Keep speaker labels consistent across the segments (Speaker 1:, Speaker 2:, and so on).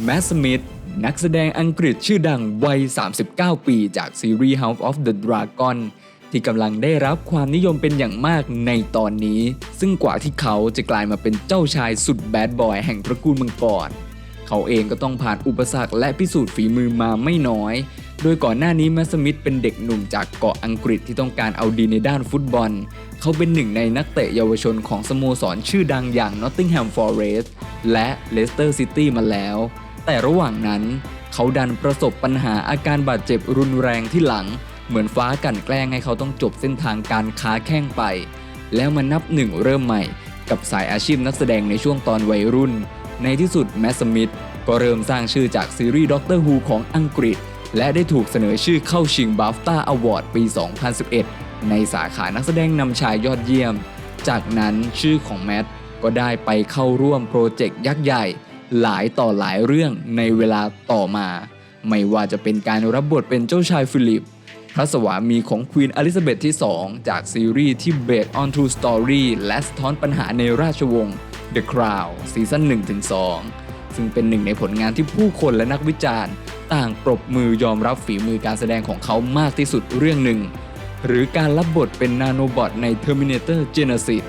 Speaker 1: แมสมิธนักแสดงอังกฤษชื่อดังวัย 39 ปีจากซีรีส์ House of the Dragon ที่กำลังได้รับความนิยมเป็นอย่างมากในตอนนี้ ซึ่งกว่าที่เขาจะกลายมาเป็นเจ้าชายสุดแบดบอยแห่งตระกูลมังกร เขาเองก็ต้องผ่านอุปสรรคและพิสูจน์ฝีมือมาไม่น้อย โดยก่อนหน้านี้แมสมิธเป็นเด็กหนุ่มจากเกาะอังกฤษที่ต้องการเอาดีในด้านฟุตบอล เขาเป็นหนึ่งในนักเตะเยาวชนของสโมสรชื่อดังอย่าง Nottingham Forest และ Leicester City มาแล้ว แต่ระหว่างนั้นเขาดันประสบปัญหาอาการบาดเจ็บรุนแรงที่หลัง เหมือนฟ้ากันแกล้งให้เขาต้องจบเส้นทางการค้าแข้งไป แล้วมานับหนึ่งเริ่มใหม่ กับสายอาชีพนักแสดงในช่วงตอนวัยรุ่น ในที่สุดแมสสมิธก็เริ่มสร้างชื่อจากซีรีส์ด็อกเตอร์ฮูของอังกฤษ และได้ถูกเสนอชื่อเข้าชิงบัฟต้าอวอร์ดปี 2011 ในสาขานักแสดงนำชายยอดเยี่ยม จากนั้นชื่อของแมทก็ได้ไปเข้าร่วมโปรเจกต์ยักษ์ใหญ่ หลายต่อหลายเรื่องในเวลาต่อมา ไม่ว่าจะเป็นการรับบทเป็นเจ้าชายฟิลิป พระสวามีของควีนอลิซาเบธที่ 2 จากซีรีส์ที่ based on true story และสะท้อนปัญหาในราชวงศ์ The Crown ซีซั่น1-2 ซึ่งเป็นหนึ่งในผลงานที่ผู้คนและนักวิจารณ์ ต่างปรบมือยอมรับฝีมือการแสดงของเขามากที่สุดเรื่องหนึ่ง หรือการรับบทเป็นนาโนบอทใน Terminator Genesis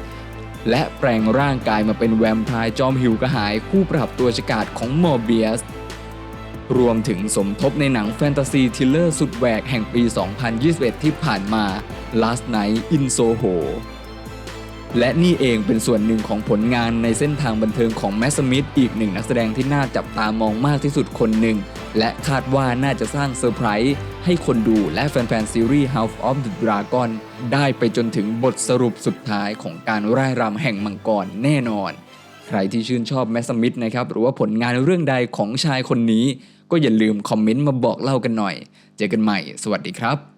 Speaker 1: และแปลงร่างกายมาเป็นแวมไพร์จอมหิวกระหายคู่ปรับตัวฉกาจของมอร์เบียสรวมถึงสมทบในหนังแฟนตาซีทิลเลอร์สุดแหวกแห่งปี 2021 ที่ผ่านมา Last Night in Soho และนี่เองเป็นส่วนหนึ่งของผลงานในเส้นทางบันเทิงของแมสมิธอีกหนึ่งนักแสดงที่น่าจับตามองมากที่สุดคนหนึ่ง และคาดว่าน่าจะสร้างเซอร์ไพรส์ให้คนดูและแฟนๆซีรีส์ House of the Dragon ได้ไปจนถึงบทสรุปสุดท้ายของการร่ายรำแห่งมังกรแน่นอน ใครที่ชื่นชอบแมสมิธนะครับ หรือว่าผลงานเรื่องใดของชายคนนี้ ก็อย่าลืมคอมเมนต์มาบอกเล่ากันหน่อย เจอกันใหม่ สวัสดีครับ